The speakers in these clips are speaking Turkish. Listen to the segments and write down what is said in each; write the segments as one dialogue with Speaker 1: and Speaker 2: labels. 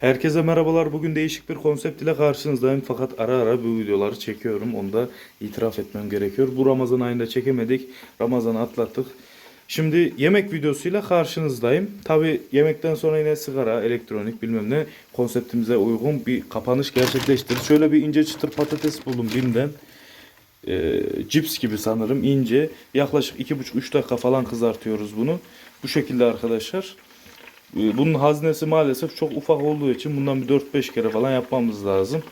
Speaker 1: Herkese merhabalar. Bugün değişik bir konsept ile karşınızdayım. Fakat ara ara bu videoları çekiyorum. Onu da itiraf etmem gerekiyor. Bu Ramazan ayında çekemedik. Ramazan'ı atlattık. Şimdi yemek videosuyla karşınızdayım. Tabi yemekten sonra yine sigara, elektronik bilmem ne konseptimize uygun bir kapanış gerçekleştirdik. Şöyle bir ince çıtır patates buldum Bim'den. Ee, cips gibi sanırım ince. Yaklaşık 2,5-3 dakika falan kızartıyoruz bunu. Bu şekilde arkadaşlar. Ee, Bunun haznesi maalesef çok ufak olduğu için bundan bir 4-5 kere falan yapmamız lazım.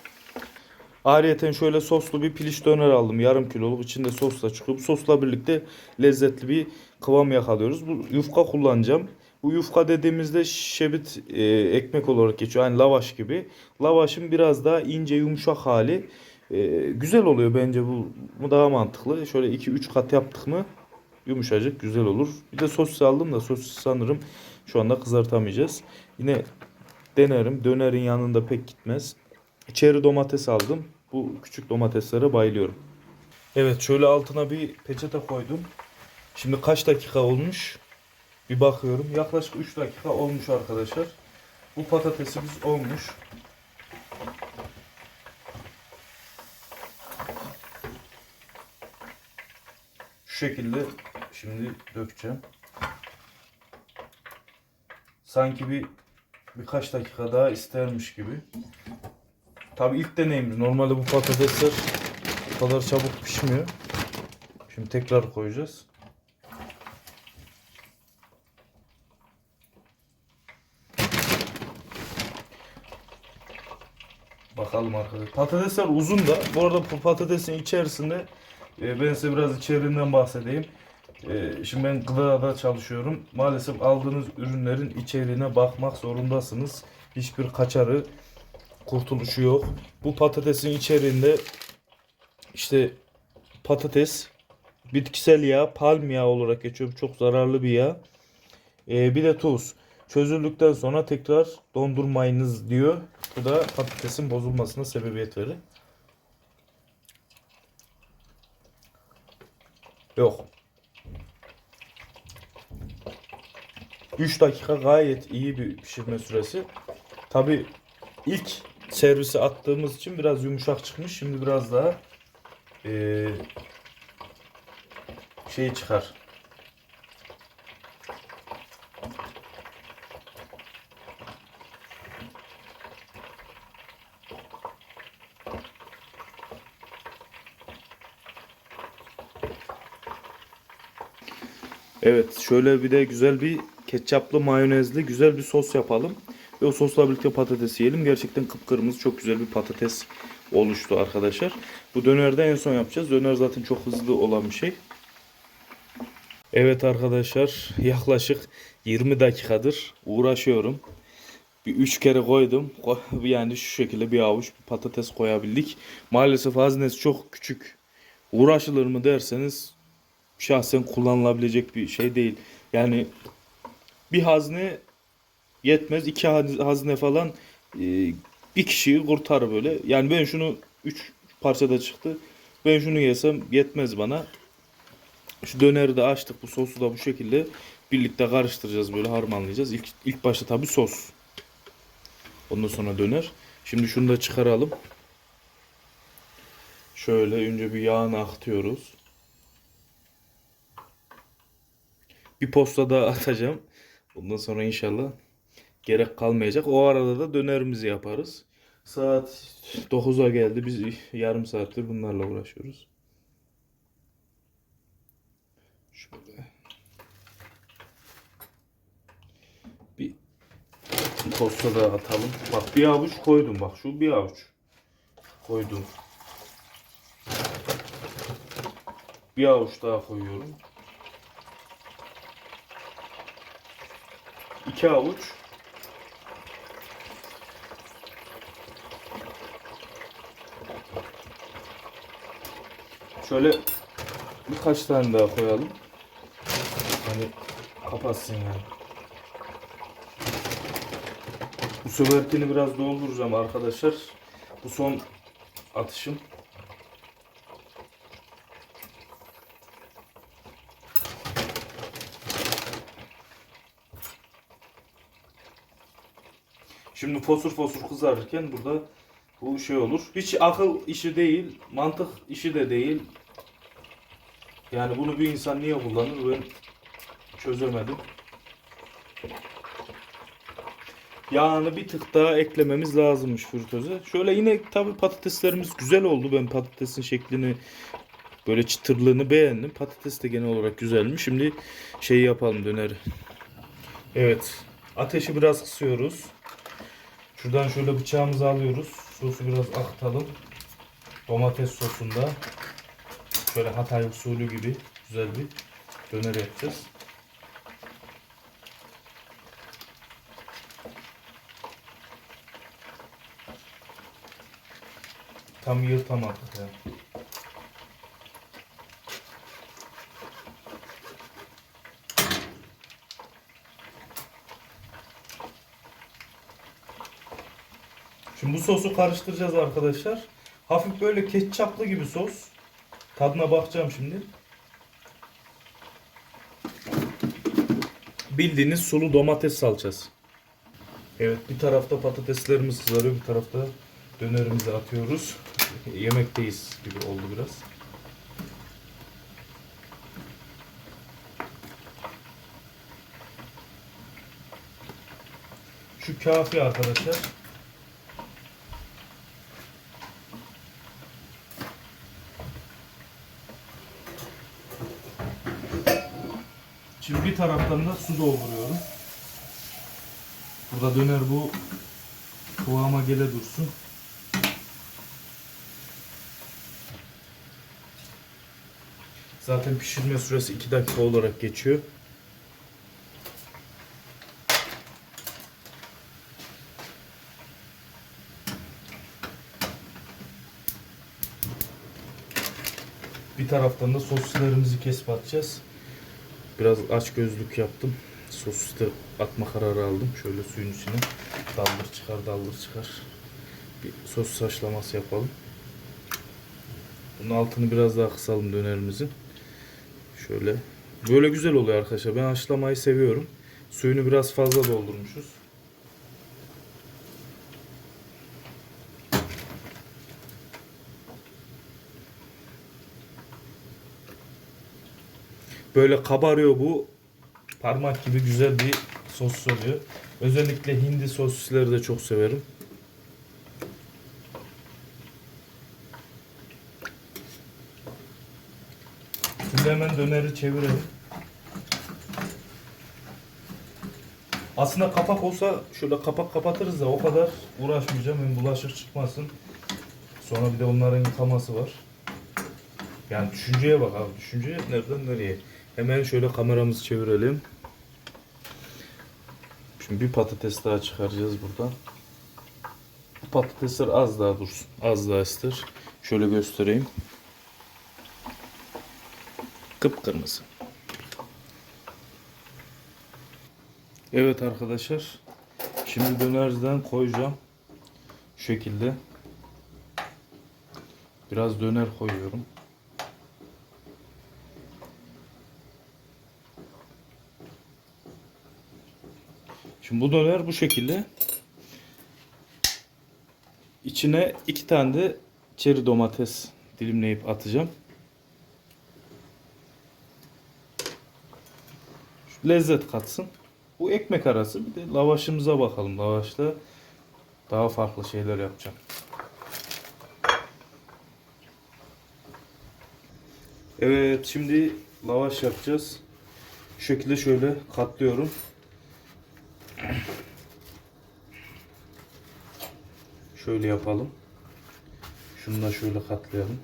Speaker 1: Ayrıyeten şöyle soslu bir piliç döner aldım. Yarım kiloluk içinde sosla çıkıyor. Sosla birlikte lezzetli bir kıvam yakalıyoruz. Bu yufka kullanacağım. Bu yufka dediğimizde şebit e, ekmek olarak geçiyor. Yani lavaş gibi. Lavaşın biraz daha ince yumuşak hali. E, güzel oluyor bence bu. Bu daha mantıklı. Şöyle 2-3 kat yaptık mı yumuşacık güzel olur. Bir de sosis aldım da sosis sanırım şu anda kızartamayacağız. Yine denerim. Dönerin yanında pek gitmez. Çeri domates aldım. Bu küçük domateslere bayılıyorum. Evet şöyle altına bir peçete koydum. Şimdi kaç dakika olmuş? Bir bakıyorum. Yaklaşık 3 dakika olmuş arkadaşlar. Bu patatesimiz olmuş. Şu şekilde şimdi dökeceğim. Sanki bir birkaç dakika daha istermiş gibi. Tabi ilk deneyimimiz. Normalde bu patatesler bu kadar çabuk pişmiyor. Şimdi tekrar koyacağız. Bakalım arkadaşlar. Patatesler uzun da. Bu arada bu patatesin içerisinde e, ben size biraz içeriğinden bahsedeyim. E, şimdi ben gıdada çalışıyorum. Maalesef aldığınız ürünlerin içeriğine bakmak zorundasınız. Hiçbir kaçarı, kurtuluşu yok. Bu patatesin içeriğinde işte patates, bitkisel yağ, palm yağı olarak geçiyor. Çok zararlı bir yağ. E, bir de tuz. Çözüldükten sonra tekrar dondurmayınız diyor. Bu da patatesin bozulmasına sebebiyet verir. Yok. 3 dakika gayet iyi bir pişirme süresi. Tabi ilk servise attığımız için biraz yumuşak çıkmış. Şimdi biraz daha eee şey çıkar. Evet şöyle bir de güzel bir ketçaplı mayonezli güzel bir sos yapalım. Ve o sosla birlikte patates yiyelim. Gerçekten kıpkırmızı çok güzel bir patates oluştu arkadaşlar. Bu dönerde en son yapacağız. Döner zaten çok hızlı olan bir şey. Evet arkadaşlar yaklaşık 20 dakikadır uğraşıyorum. Bir 3 kere koydum. Yani şu şekilde bir avuç bir patates koyabildik. Maalesef haznesi çok küçük. Uğraşılır mı derseniz şahsen kullanılabilecek bir şey değil. Yani bir hazne yetmez. iki haz- hazne falan e, bir kişiyi kurtarır böyle. Yani ben şunu 3 parçada çıktı. Ben şunu yesem yetmez bana. Şu döneri de açtık. Bu sosu da bu şekilde birlikte karıştıracağız böyle harmanlayacağız. İlk, ilk başta tabi sos. Ondan sonra döner. Şimdi şunu da çıkaralım. Şöyle önce bir yağını akıtıyoruz. Bir posta daha atacağım. Ondan sonra inşallah gerek kalmayacak. O arada da dönerimizi yaparız. Saat 9'a geldi. Biz yarım saattir bunlarla uğraşıyoruz. Şöyle. Bir posta da atalım. Bak bir avuç koydum. Bak şu bir avuç. Koydum. Bir avuç daha koyuyorum. 2 avuç. Şöyle birkaç tane daha koyalım. Hani kapatsın yani. Bu seferkini biraz dolduracağım arkadaşlar. Bu son atışım. Şimdi fosur fosur kızarırken burada bu şey olur. Hiç akıl işi değil, mantık işi de değil. Yani bunu bir insan niye kullanır ben çözemedim. Yağını bir tık daha eklememiz lazımmış fritöze. Şöyle yine tabi patateslerimiz güzel oldu. Ben patatesin şeklini böyle çıtırlığını beğendim. Patates de genel olarak güzelmiş. Şimdi şeyi yapalım döneri. Evet. Ateşi biraz kısıyoruz. Şuradan şöyle bıçağımızı alıyoruz. Sosu biraz akıtalım. Domates sosunda. Şöyle Hatay usulü gibi güzel bir döner yapacağız. Tam yırtamadık ya. Şimdi bu sosu karıştıracağız arkadaşlar. Hafif böyle ketçaplı gibi sos. Tadına bakacağım şimdi. Bildiğiniz sulu domates salçası. Evet bir tarafta patateslerimiz kızarıyor bir tarafta dönerimizi atıyoruz. Yemekteyiz gibi oldu biraz. Şu kafi arkadaşlar. Şimdi bir taraftan da su dolduruyorum. Burada döner bu kıvama gele dursun. Zaten pişirme süresi 2 dakika olarak geçiyor. Bir taraftan da sosislerimizi kesip atacağız. Biraz aç gözlük yaptım. Sosu da atma kararı aldım. Şöyle suyun içine daldır çıkar daldır çıkar. Bir sos haşlaması yapalım. Bunun altını biraz daha kısalım dönerimizin. Şöyle. Böyle güzel oluyor arkadaşlar. Ben haşlamayı seviyorum. Suyunu biraz fazla doldurmuşuz. Böyle kabarıyor bu. Parmak gibi güzel bir sos oluyor. Özellikle hindi sosisleri de çok severim. Şimdi hemen döneri çevirelim. Aslında kapak olsa şöyle kapak kapatırız da o kadar uğraşmayacağım. Hem bulaşık çıkmasın. Sonra bir de onların yıkaması var. Yani düşünceye bak abi. Düşünceye nereden nereye? Hemen şöyle kameramızı çevirelim. Şimdi bir patates daha çıkaracağız buradan. Bu patatesler az daha dursun. Az daha ısıtır. Şöyle göstereyim. Kıpkırmızı. Evet arkadaşlar. Şimdi dönerden koyacağım. Şu şekilde. Biraz döner koyuyorum. Şimdi bu döner bu şekilde. İçine iki tane de çeri domates dilimleyip atacağım. Şu lezzet katsın. Bu ekmek arası. Bir de lavaşımıza bakalım. Lavaşta daha farklı şeyler yapacağım. Evet şimdi lavaş yapacağız. Şu şekilde şöyle katlıyorum. Şöyle yapalım. Şunu da şöyle katlayalım.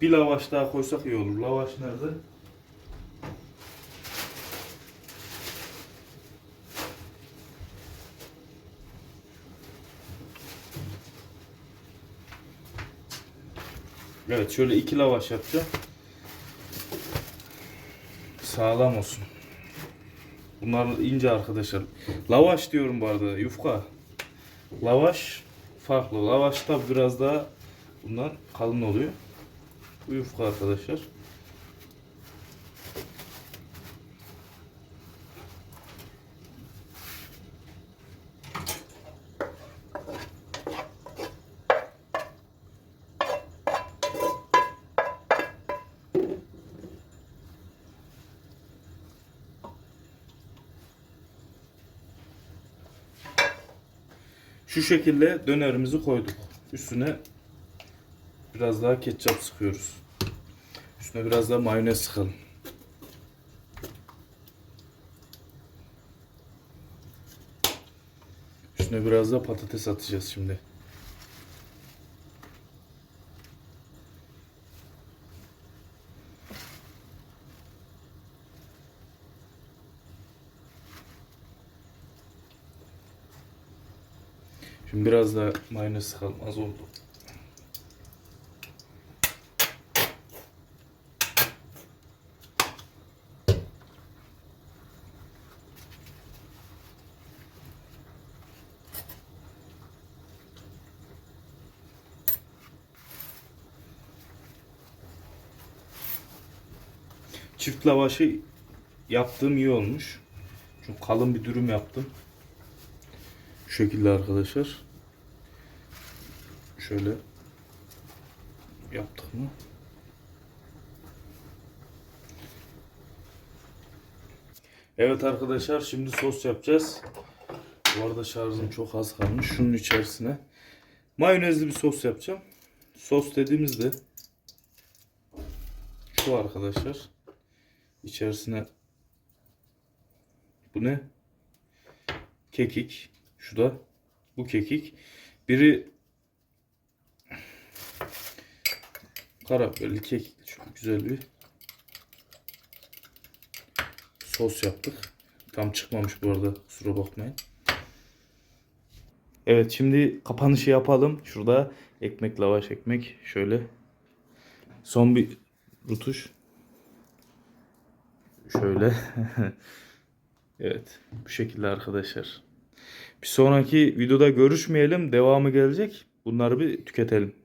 Speaker 1: Bir lavaş daha koysak iyi olur. Lavaş nerede? Evet şöyle iki lavaş yapacağım. Sağlam olsun. Bunlar ince arkadaşlar. Lavaş diyorum bu arada yufka. Lavaş farklı. Lavaş da biraz daha bundan kalın oluyor. Bu yufka arkadaşlar. Şu şekilde dönerimizi koyduk. Üstüne biraz daha ketçap sıkıyoruz. Üstüne biraz daha mayonez sıkalım. Üstüne biraz da patates atacağız şimdi. Biraz da mayonez sıkalım. Oldu. Çift lavaşı yaptığım iyi olmuş. Çünkü kalın bir dürüm yaptım. Şu şekilde arkadaşlar. Şöyle yaptık mı? Evet arkadaşlar şimdi sos yapacağız. Bu arada şarjım çok az kalmış. Şunun içerisine mayonezli bir sos yapacağım. Sos dediğimizde şu arkadaşlar. İçerisine bu ne? Kekik. Şu da bu kekik. Biri karabiberli kekik. Çok güzel bir sos yaptık. Tam çıkmamış bu arada. Kusura bakmayın. Evet şimdi kapanışı yapalım. Şurada ekmek lavaş ekmek. Şöyle. Son bir rutuş. Şöyle. evet. Bu şekilde arkadaşlar. Bir sonraki videoda görüşmeyelim. Devamı gelecek. Bunları bir tüketelim.